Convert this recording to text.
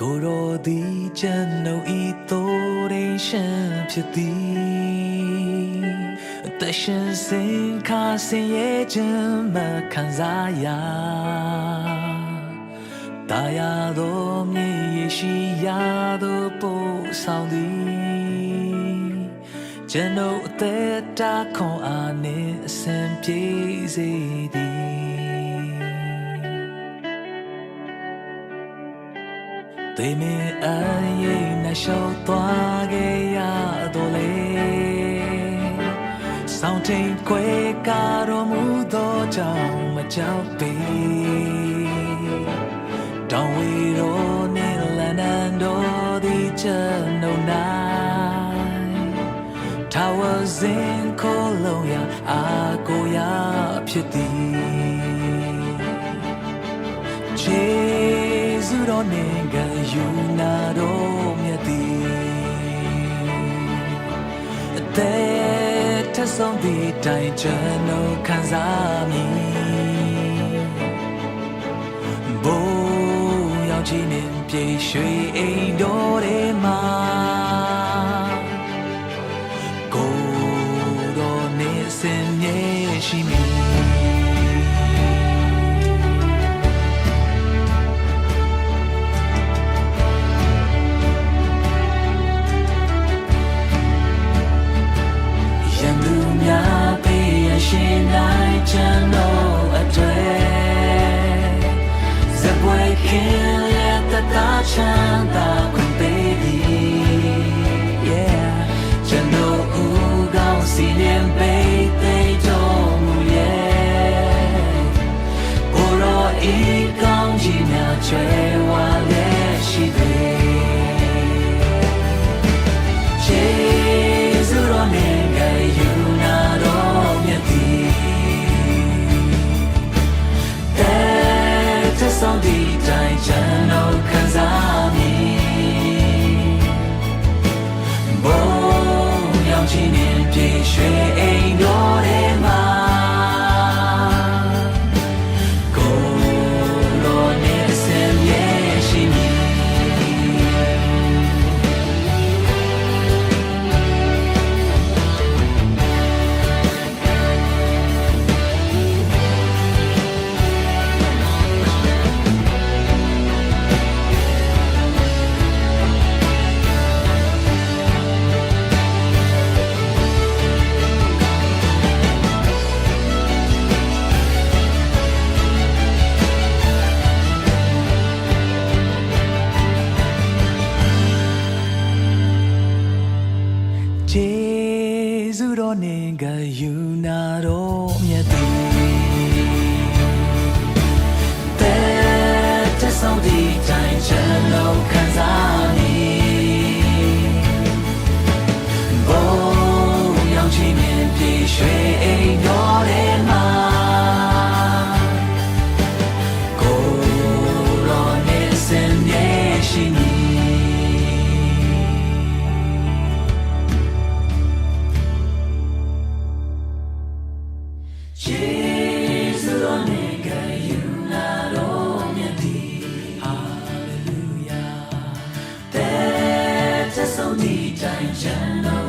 ကိုယ်တော်သည်ကျွန်ုပ်ဤသို့ရင်ရှမ်းဖြစ်သည်အသက်ရှင်စဉ်ခါစင်ရဲ့ခြင်းမခံစားရတာယာတော်မြေရရှိရာသို့ပို့ဆောင်သည်ကျွန်ုပ်အသက်တာခွန်အားနှင့်အစဉ်ပြေစေသည် သေမင်းအရေးနဲ့ရှောက်သွားခဲ့ရတော့လေဆောင်းထိန်ခွဲကားတော်မူသောကြောင့်မကြောက်ပေတောင်ဝီတော်နေလန်နန်တော်ဒီကျွန်ုပ်နိုင် တော်နေကယူနာတော်မြတ်သည်အသက်ထက်ဆုံးသည့်တိုင်ကျွန်ုပ်ခံစားမည်ဘိုးရောက်ချင်နေပြေရွှေအိမ်တော်ထဲမှာ တ shame. တော်နေကယူနာတော်မြတ်သည်တဲ့တဆောင်ဒီတိုင်းချမ်းလုံးခံစား hallelujah that is so deep time channel